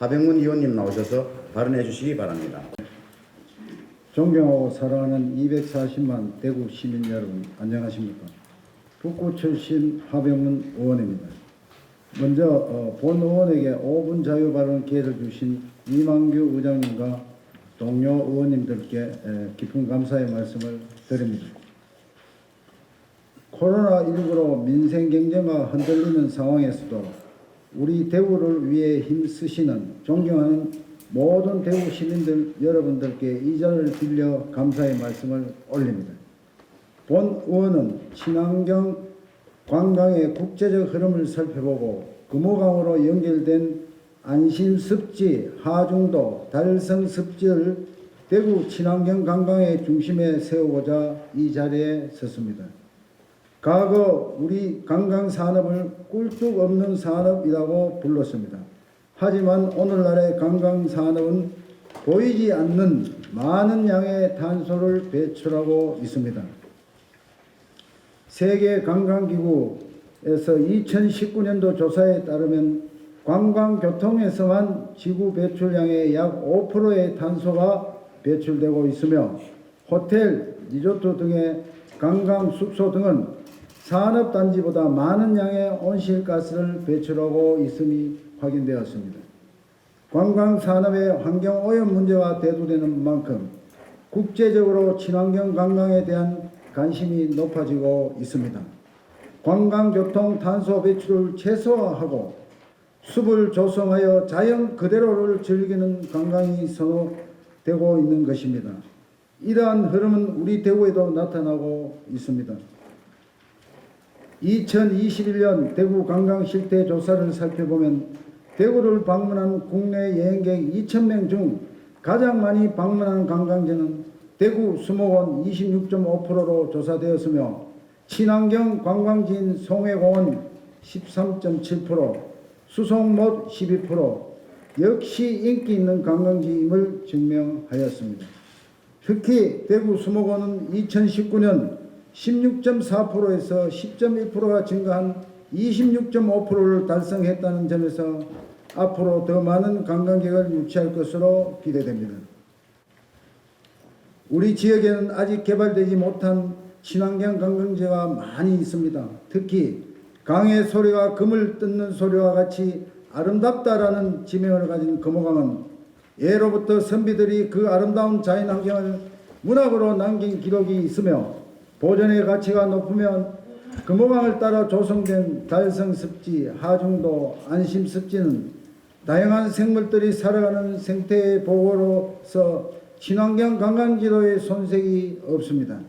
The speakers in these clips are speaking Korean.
하병문 의원님 나오셔서 발언해 주시기 바랍니다. 존경하고 사랑하는 240만 대구 시민 여러분 안녕하십니까? 북구 출신 하병문 의원입니다. 먼저 어, 본 의원에게 5분 자유 발언 기회를 주신 이만규 의장님과 동료 의원님들께 에, 깊은 감사의 말씀을 드립니다. 코로나19로 민생 경제가 흔들리는 상황에서도 우리 대구를 위해 힘쓰시는 존경하는 모든 대구 시민들 여러분들께 이 자리를 빌려 감사의 말씀을 올립니다. 본 의원은 친환경 관광의 국제적 흐름을 살펴보고 금호강으로 연결된 안심습지, 하중도, 달성습지를 대구 친환경 관광의 중심에 세우고자 이 자리에 섰습니다. 과거 우리 관광 산업을 꿀뚝 없는 산업이라고 불렀습니다. 하지만 오늘날의 관광 산업은 보이지 않는 많은 양의 탄소를 배출하고 있습니다. 세계 관광기구에서 2019년도 조사에 따르면 관광교통에서만 지구 배출량의 약 5%의 탄소가 배출되고 있으며 호텔, 리조트 등의 관광 숙소 등은 산업단지보다 많은 양의 온실가스를 배출하고 있음이 확인되었습니다. 관광산업의 환경오염 문제와 대두되는 만큼 국제적으로 친환경 관광에 대한 관심이 높아지고 있습니다. 관광교통 탄소 배출을 최소화하고 숲을 조성하여 자연 그대로를 즐기는 관광이 선호되고 있는 것입니다. 이러한 흐름은 우리 대구에도 나타나고 있습니다. 2021년 대구 관광 실태 조사를 살펴보면 대구를 방문한 국내 여행객 2,000명 중 가장 많이 방문한 관광지는 대구 수목원 26.5%로 조사되었으며 친환경 관광지인 송해공원 13.7%, 수송못 12% 역시 인기 있는 관광지임을 증명하였습니다. 특히 대구 수목원은 2019년 16.4%에서 10.1%가 증가한 26.5%를 달성했다는 점에서 앞으로 더 많은 관광객을 유치할 것으로 기대됩니다. 우리 지역에는 아직 개발되지 못한 친환경 관광지가 많이 있습니다. 특히 강의 소리가 금을 뜯는 소리와 같이 아름답다라는 지명을 가진 금호강은 예로부터 선비들이 그 아름다운 자연 환경을 문학으로 남긴 기록이 있으며 보존의 가치가 높으면 금호강을 따라 조성된 달성 습지, 하중도, 안심 습지는 다양한 생물들이 살아가는 생태 보호로서 친환경 관광지도의 손색이 없습니다.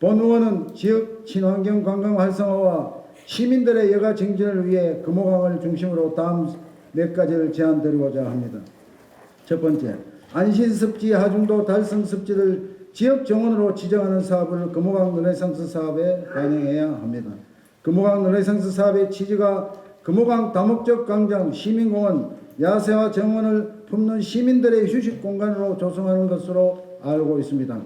본 의원은 지역 친환경 관광 활성화와 시민들의 여가 증진을 위해 금호강을 중심으로 다음 몇 가지를 제안드리고자 합니다. 첫 번째, 안신습지, 하중도, 달성습지를 지역 정원으로 지정하는 사업을 금호강 르네상스 사업에 반영해야 합니다. 금호강 르네상스 사업의 취지가 금호강 다목적 광장, 시민공원, 야세와 정원을 품는 시민들의 휴식 공간으로 조성하는 것으로 알고 있습니다.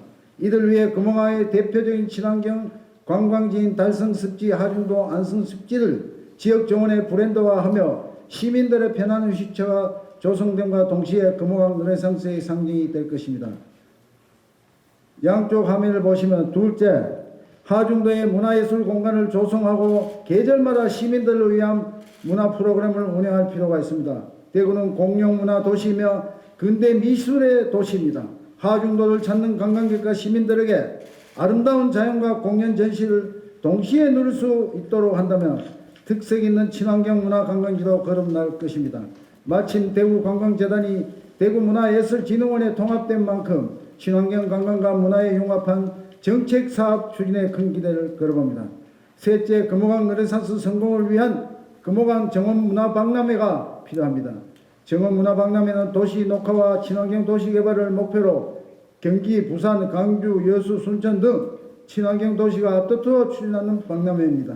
이들 위해 금호강의 대표적인 친환경 관광지인 달성습지, 하중도, 안성습지를 지역 정원의 브랜드화하며 시민들의 편한 휴식처가 조성됨과 동시에 금호강 르네상스의 상징이 될 것입니다. 양쪽 화면을 보시면 둘째, 하중도의 문화예술 공간을 조성하고 계절마다 시민들을 위한 문화 프로그램을 운영할 필요가 있습니다. 대구는 공룡문화 도시이며 근대 미술의 도시입니다. 하중도를 찾는 관광객과 시민들에게 아름다운 자연과 공연 전시를 동시에 누릴 수 있도록 한다면 특색 있는 친환경 문화 관광지도 거듭날 것입니다. 마침 대구 관광재단이 대구 문화예술진흥원에 통합된 만큼 친환경 관광과 문화에 융합한 정책 사업 추진에 큰 기대를 걸어봅니다. 셋째, 금호강 르네상스 성공을 위한 금호강 정원문화박람회가 필요합니다. 정원문화박람회는 도시 녹화와 친환경 도시 개발을 목표로 경기, 부산, 광주, 여수, 순천 등 친환경 도시가 앞다투어 추진하는 박람회입니다.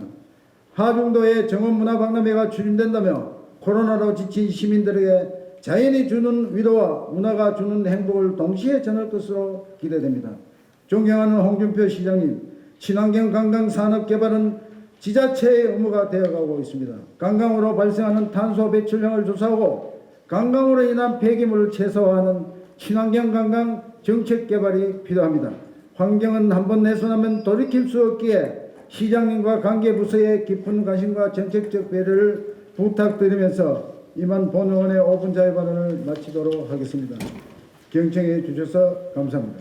하중도의 정원문화박람회가 추진된다면 코로나로 지친 시민들에게 자연이 주는 위로와 문화가 주는 행복을 동시에 전할 것으로 기대됩니다. 존경하는 홍준표 시장님, 친환경 관광 산업 개발은 지자체의 의무가 되어가고 있습니다. 관광으로 발생하는 탄소 배출량을 조사하고 관광으로 인한 폐기물을 최소화하는 친환경 관광 정책 개발이 필요합니다. 환경은 한번 훼손하면 돌이킬 수 없기에 시장님과 관계 부서의 깊은 관심과 정책적 배려를 부탁드리면서 이만 본원의 5분자의 발언을 마치도록 하겠습니다. 경청해 주셔서 감사합니다.